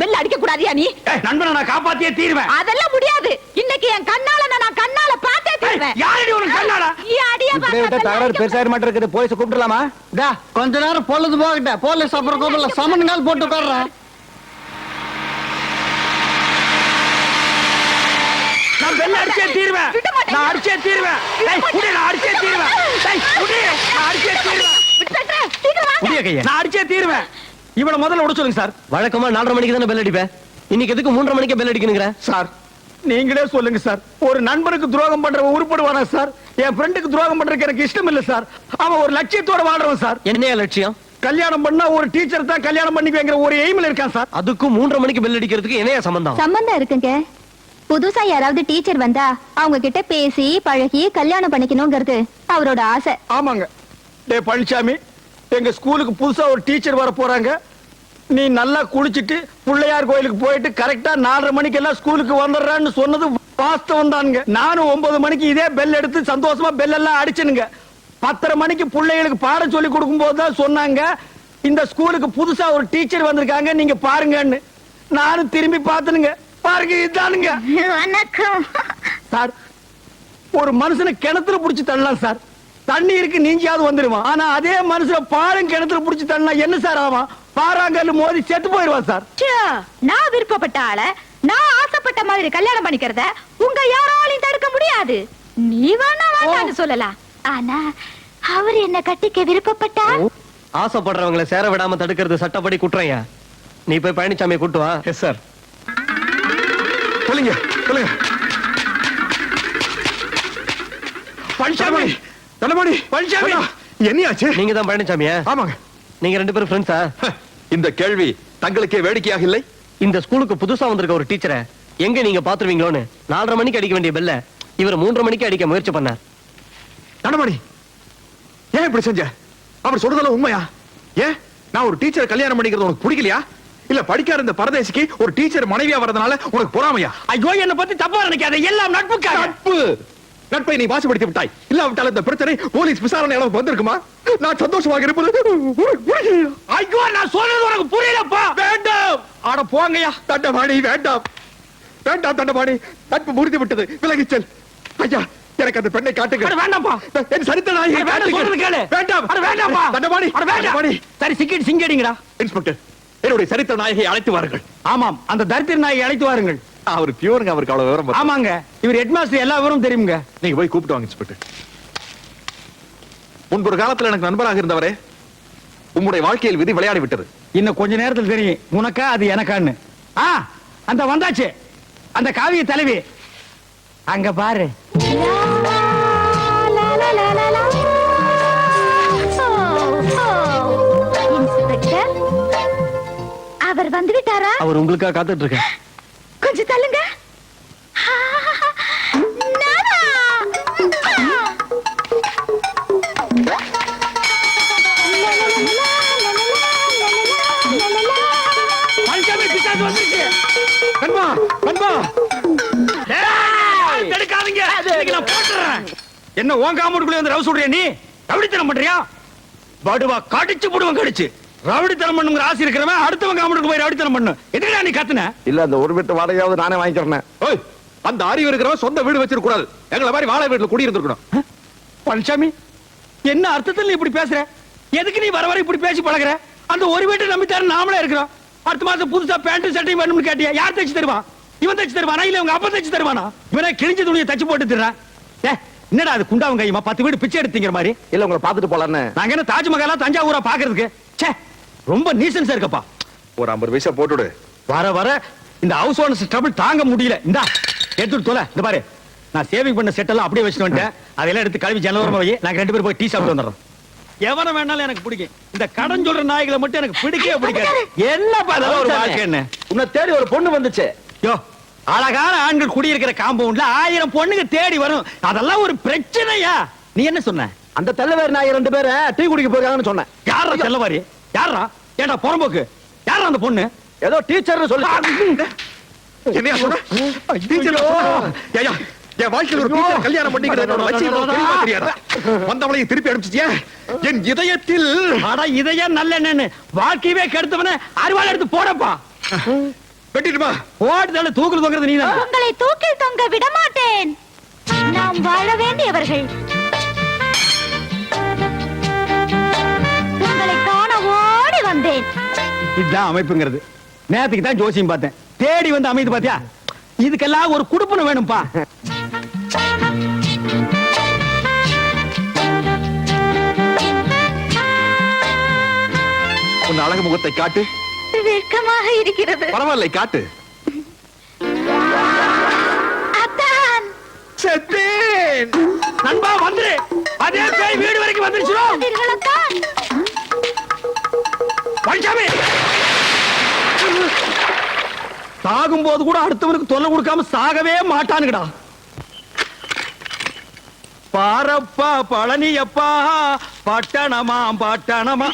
Bell அடிக்க கூடாதியா நீ? நண்பனை நான் காப்பாத்தியே தீருவேன். அதெல்லாம் முடியாது. இன்னைக்கு என் கண்ணால நான் கண்ணால பார்த்தே தருவேன். யாரடி உனக்கு கண்ணாடா அடியா இப்படியே விட்டா தகராறு பெருசாக மாட்டேன் இருக்குது போலீஸை கூப்பிடலாமா டா கொஞ்ச நேரம் பொழுது போகட்ட போலீஸ் அப்புறம் கூப்பிடல சமன் கால் போட்டு உட்கார்றேன். நான் பெல்ல அடிச்சே தீருவேன். விட மாட்டேன். நான் அடிச்சே தீருவேன். டேய், குடி, நான் அடிச்சே தீருவேன். டேய், குடி, நான் அடிச்சே தீருவேன். புதிய கையா. நான் அடிச்சே தீருவேன். இவனை முதல்ல விட சொல்லுங்க சார். வழக்கமா நாலரை மணிக்கு தானே பெல் அடிப்பேன்? இன்னைக்கு எதுக்கு மூன்றரை மணிக்கு பெல் அடிக்கணுங்கிற? சார் நீங்களே சொல்லுங்க சார். ஒரு நண்பனுக்கு துரோகம் பண்றவன் உருப்படுவானா சார்? என் ஃப்ரெண்டுக்கு துரோகம் பண்றதுக்கு எனக்கு இஷ்டம் இல்ல சார். அவன் ஒரு லட்சியத்தோட வாழ்றவன் சார். என்னையா லட்சியம்? கல்யாணம் பண்ணா ஒரு டீச்சர் தான் கல்யாணம் பண்ணிக்குவேங்கிற ஒரு எய்ம்ல இருக்கான் சார். அதுக்கும் மூன்றரை மணிக்கு பெல் அடிக்கிறதுக்கு என்னையா சம்பந்தம்? சம்பந்தம் இருக்குங்க. புதுசா யாராவது டீச்சர் வந்தா அவங்க கிட்ட பேசி பழகி கல்யாணம் பண்ணிக்கணுங்கிறது அவரோட ஆசை. ஆமாங்க. டே பழனிசாமி எங்க ஸ்கூலுக்கு புதுசா ஒரு டீச்சர் வர போறாங்க. நீ நல்லா குளிச்சுட்டு பிள்ளையார் கோயிலுக்கு போயிட்டு கரெக்டா நாலரை மணிக்கு எல்லாம் ஸ்கூலுக்கு வந்துடுறான்னு சொன்னது வாஸ்தவம் தானுங்க. நானும் ஒன்பது மணிக்கு இதே பெல் எடுத்து சந்தோஷமா பெல் எல்லாம் அடிச்சனுங்க. பத்தரை மணிக்கு பிள்ளைகளுக்கு பாடம் சொல்லி கொடுக்கும் போது தான் சொன்னாங்க இந்த ஸ்கூலுக்கு புதுசா ஒரு டீச்சர் வந்திருக்காங்க நீங்க பாருங்கன்னு. நானும் திரும்பி பார்த்தனுங்க. பாருங்க இதுதானுங்க வணக்கம். சார் ஒரு மனுஷனை கிணத்துல புடிச்சு தள்ளலாம் சார். தண்ணி இருக்கு நீஞ்சியாவது வந்துருவான். ஆனா அதே மனுஷனை பாலும் கிணத்துல புடிச்சு தள்ளனா என்ன சார் ஆவான் பாறாங்கல்லு மோதி செத்து போயிருவான் சார். நான் விருப்பப்பட்ட ஆள நான் ஆசைப்பட்ட மாதிரி கல்யாணம் பண்ணிக்கிறத உங்க யாராலையும் தடுக்க முடியாது. நீ வேணா வேண்டாம்னு சொல்லலாம். ஆனா அவர் என்ன கட்டிக்க விருப்பப்பட்டா ஆசைப்படுறவங்களை சேர விடாம தடுக்கிறது சட்டப்படி குற்றம்யா நீ போய் பழனிசாமியை கூட்டு வா. எஸ் சார் சொல்லுங்க சொல்லுங்க. பழனிசாமி! தலமணி பழனிசாமி! என்னையாச்சு? நீங்க தான் பழனிசாமியா? ஆமாங்க. நீங்க ரெண்டு பேரும் ஃப்ரெண்ட்ஸா இந்த கேள்வி தங்களுக்கே வேடிக்கையாக இல்லை? இந்த ஸ்கூலுக்கு புதுசா வந்திருக்க ஒரு டீச்சரை எங்க நீங்க பாத்துருவீங்களோன்னு நாலரை மணிக்கு அடிக்க வேண்டிய பெல்ல இவர் மூன்றரை மணிக்கு அடிக்க முயற்சி பண்ணார். தனமணி ஏன் இப்படி செஞ்ச? அவர் சொல்றதெல்லாம் உண்மையா? ஏன்? நான் ஒரு டீச்சரை கல்யாணம் பண்ணிக்கிறது உனக்கு பிடிக்கலையா? இல்ல படிக்காத இந்த பரதேசிக்கு ஒரு டீச்சர் மனைவியா வரதுனால உனக்கு பொறாமையா? ஐயோ என்ன பத்தி தப்பா நினைக்காத. எல்லாம் நட்புக்காக. நட்பு. நட்பை நீ வாசிப்படுத்தி விட்டாய். இல்லாவிட்டால் இந்த பிரச்சனை போலீஸ் விசாரணை அளவுக்கு வந்திருக்குமா? நான் சந்தோஷமாக இருப்பது? ஐயோ நான் சொல்றது உனக்கு புரியலப்பா. வேண்டாம். ஆட போங்கய்யா. தண்டபாணி வேண்டாம். வேண்டாம் தண்டபாணி. நட்பு முறிந்து விட்டது. விலகிச் செல். ஐயா எனக்கு அந்த பெண்ணை காட்டுங்க வேண்டாம்ப்பா. என் சரித்த நாயகி வேண்டாம் வேண்டாம்ப்பா. தண்டபாணி வேண்டாம். சரி சிக்கிட்டு சிங்கடிங்கடா. இன்ஸ்பெக்டர். என்னுடைய சரித்திர நாயகியை அழைத்து வாருங்கள். ஆமாம் அந்த தரித்திர நாயை அழைத்து வாருங்கள். அவர் பியூருங்க அவருக்கு அவ்வளவு விவரம். ஆமாங்க இவர் ஹெட்மாஸ்டர் எல்லா விவரம் தெரியுங்க நீங்க போய் கூப்பிட்டு வாங்க இன்ஸ்பெக்டர். முன்பு ஒரு காலத்துல எனக்கு நண்பராக இருந்தவரே உங்களுடைய வாழ்க்கையில் விதி விளையாடி விட்டது இன்னும் கொஞ்ச நேரத்தில் தெரியும் உனக்கா அது எனக்கான்னு. ஆ அந்த வந்தாச்சு அந்த காவிய தலைவி. அங்க பாரு. அவர் வந்து விட்டாரா அவர் உங்களுக்காக காத்துட்டு இருக்கேன் கொஞ்சம் தள்ளுங்க. தடுக்காதீங்க இன்னைக்கு நான் போட்டுறேன். என்ன உன் காம்பவுண்டுக்குள்ள வந்து ரவு சொல்றியா நீ? ரவுடித்தனம் பண்றியா? படுவா கடிச்சு போடுவன் கடிச்சு. ரவுடித்தனம் பண்ணுங்கிற ஆசை இருக்கிறவன் அடுத்தவன் காம்பவுண்டுக்கு போய் ரவுடித்தனம் பண்ணு. எதுக்குடா நீ கத்துன? இல்ல அந்த ஒரு வீட்டு வாடகையாவது நானே வாங்கிக்கிறேன். ஓய் அந்த அறிவு இருக்கிறவன் சொந்த வீடு வச்சிருக்க கூடாது எங்களை மாதிரி வாழை வீட்டுல குடி இருந்திருக்கணும் பழனிசாமி என்ன அர்த்தத்தில் நீ இப்படி பேசுற? எதுக்கு நீ வர வர இப்படி பேசி பழகுற? அந்த ஒரு வீட்டை நம்பித்தாரு நாமளே இருக்கிறோம். அடுத்த மாசம் புதுசா பேண்ட் சட்டையும் வேணும்னு கேட்டியா? யார் தைச்சு தருவா? இவன் தைச்சு தருவானா? இல்ல உங்க அப்பா தைச்சு தருவானா? இவனே கிழிஞ்ச துணியை தச்சு போட்டு தர்றான் என்னடா அது குண்டாவும் கையுமா? பத்து வீடு பிச்சை எடுத்தீங்கிற மாதிரி. இல்ல உங்களை பாத்துட்டு போலான்னு. நாங்க என்ன தாஜ்மஹாலா தஞ்சாவூரா பாக்குறதுக்கு ச்சே ரொம்ப நீசன்ஸ் இருக்கப்பா. ஒரு ஐம்பது பைசா போட்டுடு. வர வர இந்த ஹவுஸ் ஓனர்ஸ் ட்ரபிள் தாங்க முடியல. இந்தா எடுத்துட்டு தொலை. இந்த பாரு நான் சேவிங் பண்ண செட் எல்லாம் அப்படியே வச்சுட்டு வந்துட்டேன். அதெல்லாம் எடுத்து கழுவி ஜனவரமா வை. நாங்க ரெண்டு பேரும் போய் டீ சாப்பிட்டு வந்துடுறோம். எவன வேணாலும் எனக்கு பிடிக்கும். இந்த கடன் சொல்ற நாய்களை மட்டும் எனக்கு பிடிக்கவே பிடிக்காது. என்ன அதெல்லாம் ஒரு வாழ்க்கை என்ன? உன்னை தேடி ஒரு பொண்ணு வந்துச்சு. யோ அழகான ஆண்கள் குடியிருக்கிற காம்பவுண்ட்ல ஆயிரம் பொண்ணுங்க தேடி வரும். அதெல்லாம் ஒரு பிரச்சனையா? நீ என்ன சொன்ன? அந்த தெல்லவேர் நாய் ரெண்டு பேரை டீ குடிக்க போயிருக்காங்கன்னு சொன்னேன். யாரா செல்லவாரி யாரா ஏண்டா புறம்போக்கு? யாரா அந்த பொண்ணு? ஏதோ டீச்சர்னு சொல்லி. என்னையா சொன்ன? டீச்சர்? ஐயா. என் வாழ்க்கையில் ஒரு டீச்சர் கல்யாணம் பண்ணிக்கிறது வந்தவளையும் திருப்பி அனுப்பிச்சிட்டியா என் இதயத்தில் அட இதையே நல்ல வாழ்க்கையவே கெடுத்தவன அருவாள் எடுத்து போடப்பா. வெட்டிடுமா ஓடுதல தூக்குல தொங்குறது நீதான். உங்களை தூக்கில் தொங்க விட மாட்டேன் நாம் வாழ வேண்டியவர்கள் இதுதான் அமைப்புங்கிறது. நேத்துக்கு தான் ஜோசியம் பார்த்தேன். தேடி வந்து அமைது பாத்தியா? இதுக்கெல்லாம் ஒரு குடுப்பன வேணும்பா. உன் அழகு முகத்தை காட்டு. வெட்கமாக இருக்கிறது. பரவாயில்லை காட்டு. செத்தேன். நண்பா வந்துரு. அதே பேய் வீடு வரைக்கும் வந்துருச்சு வந்தீர்கள் அத்தான் பழனிசாமி சாகும் போது கூட அடுத்தவனுக்கு தொல்லை கொடுக்காம சாகவே மாட்டானுங்கடா. பாரப்பா பழனியப்பா பட்டணமா பட்டணமா.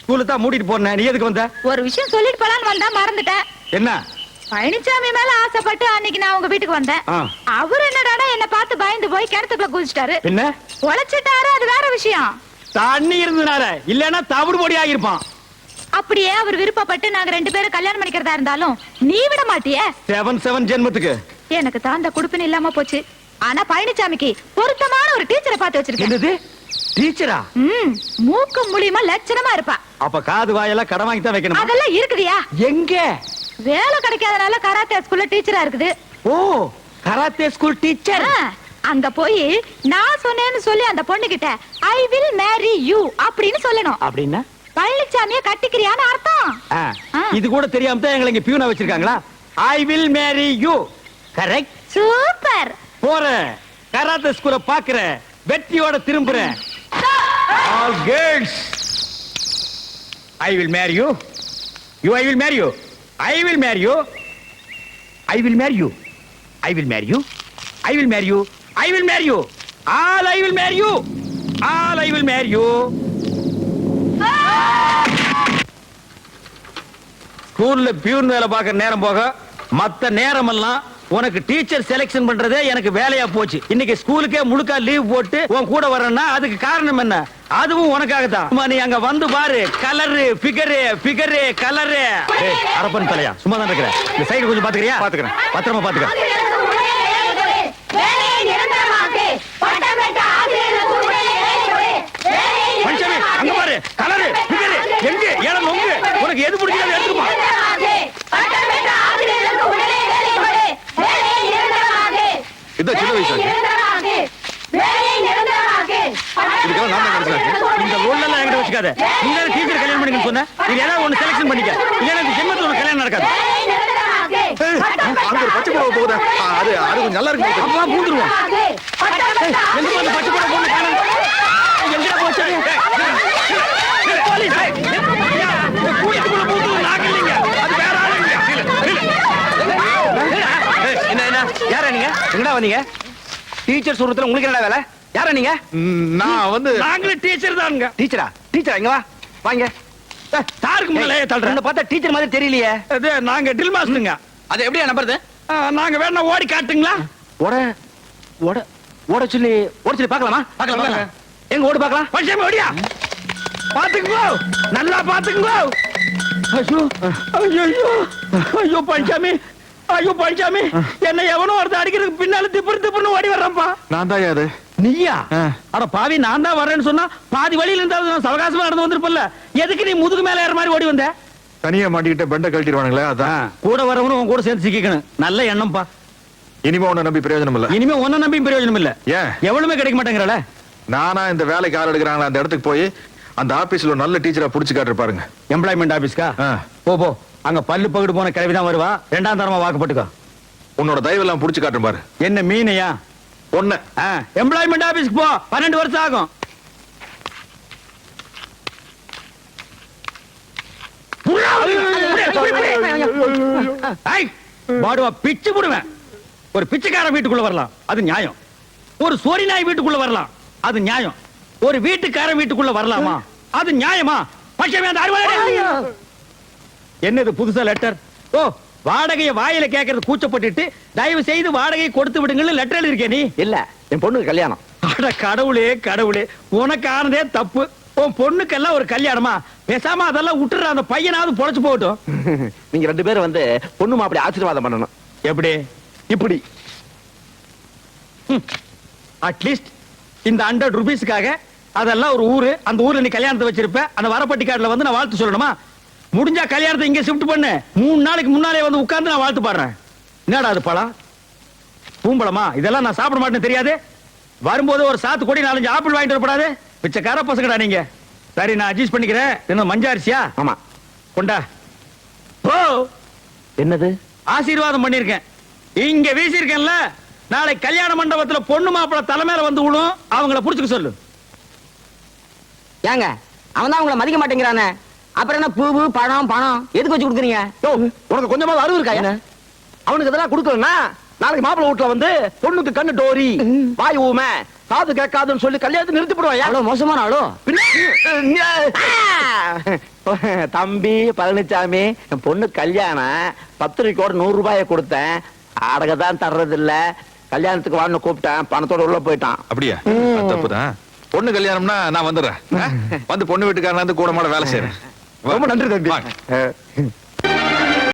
ஸ்கூலு தான் மூடிட்டு போனேன் நீ எதுக்கு வந்த? ஒரு விஷயம் சொல்லிட்டு போலான்னு வந்தா மறந்துட்டேன். என்ன? பழனிசாமி மேல ஆசைப்பட்டு அன்னைக்கு நான் உங்க வீட்டுக்கு வந்தேன். அவர் என்னடாடா என்ன பார்த்து பயந்து போய் கிணத்துக்குள்ள குதிச்சிட்டாரு. என்ன உழைச்சிட்டாரு அது வேற விஷயம். தண்ணி இருந்தனால இல்லன்னா தவிடு பொடி ஆகிருப்பான் அப்படியே அவர் விருப்பப்பட்டு நாங்க ரெண்டு பேரும் கல்யாணம் பண்ணிக்கிறதா இருந்தாலும் நீ விட மாட்டியே? செவன் செவன் ஜென்மத்துக்கு. எனக்கு தான் அந்த குடுப்பின இல்லாம போச்சு. ஆனா பழனிசாமிக்கு பொருத்தமான ஒரு டீச்சரை பார்த்து வச்சிருக்கேன். டீச்சரா ம் மூக்கு மூலியமா லட்சணமா இருப்பா. அப்ப காது வாயெல்லாம் கடன் வாங்கி தான் வைக்கணும்? அதெல்லாம் இருக்குதியா? எங்க? வேலை கிடைக்காதனால கராத்தே ஸ்கூல்ல டீச்சரா இருக்குது. ஓ கராத்தே ஸ்கூல் டீச்சர் அங்க போய் நான் சொன்னேன்னு சொல்லி அந்த பொண்ணு கிட்ட ஐ வில் மேரி யூ அப்படின்னு சொல்லணும். அப்படின்னா? பழனிசாமிய கட்டிக்கிறியான்னு அர்த்தம். இது கூட தெரியாம தான் எங்களை இங்க பியூனா வச்சிருக்காங்களா I will Mary you correct super போறேன் கராத்தே ஸ்கூல பாக்குறேன் வெற்றியோட திரும்புறேன் all girls I will Mary you you I will Mary you I will Mary you I will Mary you I will Mary you I will Mary you I will Mary you all I will Mary you all I will Mary you ஸ்கூல்ல peon வேலை பார்க்கற நேரம் போக மத்த நேரம் எல்லாம் உனக்கு teacher selection பண்றதே எனக்கு வேலையா போச்சு. இன்னைக்கு ஸ்கூலுக்கே முழுக்கா லீவ் போட்டு உன் கூட வரேன்னா அதுக்கு காரணம் என்ன? அதுவும் உனக்காக தான் நீ அங்க வந்து பாரு. Colour figure figure colour Harappan தலையா? சும்மா தான் இருக்கிற. இந்த சைடு கொஞ்சம் பாத்துக்கிறியா? பாத்துக்கிறேன். பத்திரமா பாத்துக்க பழனிசாமி அங்க பாரு கலரு ஃபிகரு எங்க ஏழம் நொங்கு உனக்கு எது பிடிக்காது எடுத்துக்குமா இது சின்ன வயசு இதுக்கெல்லாம் நான் தான் கிடைச்சாச்சு இந்த ரோல் வச்சுக்காத நீ தான் டீச்சர் கல்யாணம் பண்ணிக்கன்னு சொன்ன? நீ ஏதாவது ஒண்ணு செலக்ஷன் பண்ணிக்க. இல்லைன்னா இந்த ஜென்மத்துல உனக்கு கல்யாணம் நடக்காது. அங்க ஒரு பச்சை புடவை போகுதா. அது அது கொஞ்சம் நல்லா இருக்கு அப்பா பூந்துருவோம். எங்க அந்த பச்சை போட பொண்ணு காணோம் எங்கடா போச்சு போலீஸ் நாக்கு இல்லைங்க. அது வேற என்ன என்ன? யாரா நீங்க? எங்கடா வந்தீங்க? டீச்சர் சொல்றதுல உங்களுக்கு என்னடா வேலை? யாரா நீங்க? நான் வந்து நாங்களும் டீச்சர் தானுங்க. டீச்சரா டீச்சரா இங்க வா. வாங்க. சாருக்கு முன்னாலே தள்ளுறேன் பார்த்தா டீச்சர் மாதிரி தெரியலையே. அது நாங்க ட்ரில் மாஸ்டருங்க அது எப்படியா நம்புறது நாங்க வேணா ஓடி காட்டுங்களா? ஓட ஓட ஓட சொல்லி ஓட சொல்லி பார்க்கலாமா? பார்க்கலாம் எங்க ஓடு பார்க்கலாம்? பச்சை ஓடியா. பாத்துக்கோ நல்லா பாத்துக்கோ ஐயோ ஐயோ ஐயோ. ஐயோ பழனிசாமி ஐயோ பழனிசாமி என்ன எவனோ ஒருத்தர் அடிக்கிறதுக்கு பின்னால திப்புறு திப்புன்னு ஓடி வர்றப்பா நான் தான் அது. நீயா. அட பாவி நான் தான் வரேன்னு சொன்னா பாதி வழியில இருந்தாலும் நான் சவகாசமா நடந்து வந்திருப்பல்ல எதுக்கு நீ முதுகு மேல ஏற மாதிரி ஓடி வந்த? தனியா மாட்டிக்கிட்ட பெண்டை கழட்டிடுவானுங்களே அதான். கூட வரவனும் உன் கூட சேர்ந்து சிக்கிக்கணும். நல்ல எண்ணம்ப்பா. இனிமே உன்னை நம்பி பிரயோஜனம் இல்ல. இனிமே உன்ன நம்பியும் பிரயோஜனம் இல்ல. ஏன்? எவ்வளவுமே கிடைக்க மாட்டேங்கிறல நானா இந்த வேலைக்கு ஆள் எடுக்கிறாங்களா அந்த இடத்துக்கு போய் அந்த ஆபீஸ்ல ஒரு நல்ல டீச்சரா புடிச்சு காட்டு பாருங்க. எம்ப்ளாய்மெண்ட் ஆபீஸ்க்கா. போ போ. அங்க பல்லு பகுடு போன கிளவி தான் வருவா. ரெண்டாம் தரமா வாக்குப்பட்டுக்கோ உன்னோட தயவெல்லாம் புடிச்சு காட்டுறேன் பாரு. என்ன மீனையா? ஒண்ணு. எம்ப்ளாய்மெண்ட் ஆபீஸ்க்கு போ. பன்னெண்டு வருஷம் ஆகும். பாடுவா பிச்சு போடுவேன். ஒரு பிச்சைக்காரன் வீட்டுக்குள்ள வரலாம். அது நியாயம். ஒரு சோரி நாய் வீட்டுக்குள்ள வரலாம். அது நியாயம். ஒரு வீட்டுக்காரன் வீட்டுக்குள்ள வரலாமா? அது நியாயமா? பச்சை அந்த அறுவடை என்னது புதுசா லெட்டர் ஓ வாடகையை வாயில கேட்கறது கூச்சப்பட்டுட்டு தயவு செய்து வாடகை கொடுத்து விடுங்கன்னு லெட்டர் எழுதிருக்கே நீ? இல்ல என் பொண்ணுக்கு கல்யாணம். அட கடவுளே கடவுளே. உனக்கு ஆனதே தப்பு. உன் பொண்ணுக்கெல்லாம் ஒரு கல்யாணமா? பேசாம அதெல்லாம் விட்டுற அந்த பையனாவது பொழைச்சு போகட்டும். நீங்க ரெண்டு பேரும் வந்து பொண்ணு மாப்பிளை ஆசீர்வாதம் பண்ணணும். எப்படி? இப்படி. அட்லீஸ்ட் இந்த ஹண்ட்ரட் ருபீஸ்க்காக அதெல்லாம் ஒரு ஊரு அந்த ஊர்ல நீ கல்யாணத்தை வச்சிருப்ப அந்த வரப்பட்டி கார்டுல வந்து நான் வாழ்த்து சொல்லணுமா? முடிஞ்சா கல்யாணத்தை இங்க ஷிஃப்ட் பண்ணு. மூணு நாளைக்கு முன்னாலே வந்து உட்கார்ந்து நான் வாழ்த்து பாடுறேன். என்னடா அது பழம்? பூம்பழமா? இதெல்லாம் நான் சாப்பிட மாட்டேன்னு தெரியாது? வரும்போது ஒரு சாத்து கொடி நாலஞ்சு ஆப்பிள் வாங்கிட்டு வரப்படாது பிச்சைக்கார பசங்கடா நீங்க. சரி நான் அட்ஜஸ்ட் பண்ணிக்கிறேன். என்ன மஞ்ச அரிசியா? ஆமா. கொண்டா. ஓ என்னது? ஆசீர்வாதம் பண்ணிருக்கேன் இங்க வீசிருக்கேன்ல நாளை கல்யாண மண்டபத்துல பொண்ணு மாப்பிள தலைமையில வந்து விடும் அவங்கள புடிச்சுக்க சொல்லு. ஏங்க அவன் தான் உங்களை மதிக்க மாட்டேங்கிறானே. அப்புறம் என்ன பூவு பழம் பணம்? எதுக்கு வச்சு கொடுக்குறீங்க? யோ உனக்கு கொஞ்சமாவது அறிவு இருக்கா என்ன? அவனுக்கு இதெல்லாம் கொடுக்கலன்னா நாளைக்கு மாப்பிள்ளை வீட்டுல வந்து பொண்ணுக்கு கண்ணு டோரி வாய் ஊமை காது கேட்காதுன்னு சொல்லி கல்யாணத்தை நிறுத்தி அவ்வளவு மோசமான ஆளோ? தம்பி பழனிசாமி என் பொண்ணு கல்யாணம் பத்திரிக்கையோட நூறு ரூபாயை கொடுத்தேன். அடக தான் தர்றது இல்ல கல்யாணத்துக்கு வான்னு கூப்பிட்டேன். பணத்தோட உள்ள போயிட்டான். அப்படியா? தப்புதான். பொண்ணு கல்யாணம்னா நான் வந்துடுறேன்? வந்து பொண்ணு வீட்டுக்காரனா வந்து கூட மாட வேலை செய்யறேன் ரொம்ப நன்றி தம்பி.